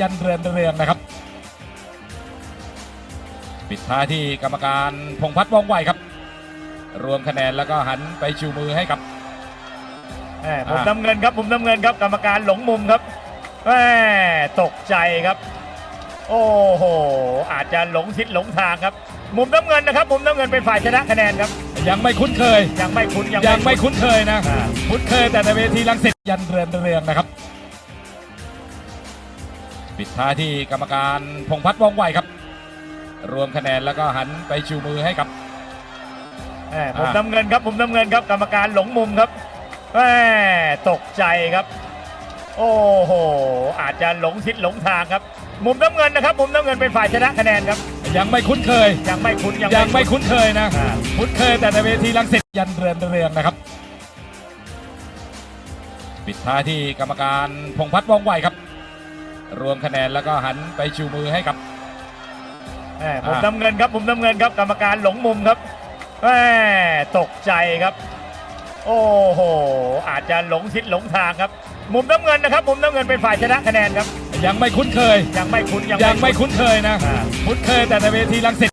ยันเรือนเรืองนะครับ ปิดท้ายที่กรรมการพงษ์พัฒน์ว่องไวครับ รวมคะแนนแล้วก็หันไปชูมือให้กับแหม่มุมอ่าน้ำเงินครับมุมน้ำเงินครับ กรรมการหลงมุมครับแหม่ตกใจครับ โอ้โหอาจจะหลงทิศหลงทางครับ มุมน้ำเงินนะครับ มุมน้ำเงินเป็นฝ่ายชนะคะแนนครับ ยังไม่คุ้นเคย ยังไม่คุ้นยังไม่คุ้นเคยนะ อ่า คุ้นเคยแต่ในเวทีลังสิตยันเรือนเรืองนะครับ ปิดท้ายที่กรรมการพงษ์พัฒน์ว่องไวครับ รวมคะแนนแล้วก็หันไปชูมือให้กับแหม่มุมอ่าน้ำเงินครับมุมน้ำเงินครับ กรรมการหลงมุมครับแหม่ตกใจครับ โอ้โหอาจจะหลงทิศหลงทางครับ มุมน้ำเงินนะครับ มุมน้ำเงินเป็นฝ่ายชนะคะแนนครับ ยังไม่คุ้นเคย ยังไม่คุ้นยังไม่คุ้นเคยนะ อ่า คุ้นเคยแต่ในเวทีลังสิตยันเรือนเรืองนะครับ ปิดท้ายที่กรรมการพงษ์พัฒน์ว่องไวครับ รวมคะแนนแล้วก็หันไปชูมือให้กับ แหม่มุมอ่าน้ำเงินครับมุมน้ำเงินครับกรรมการหลงมุมครับแหม่ตกใจครับ โอ้โหอาจจะหลงทิศหลงทางครับ มุมน้ำเงินนะครับ มุมน้ำเงินเป็นฝ่ายชนะคะแนนครับยังไม่คุ้นเคย ยังไม่คุ้นยังไม่คุ้นเคยนะ อ่า คุ้นเคยแต่ในเวทีลังสิต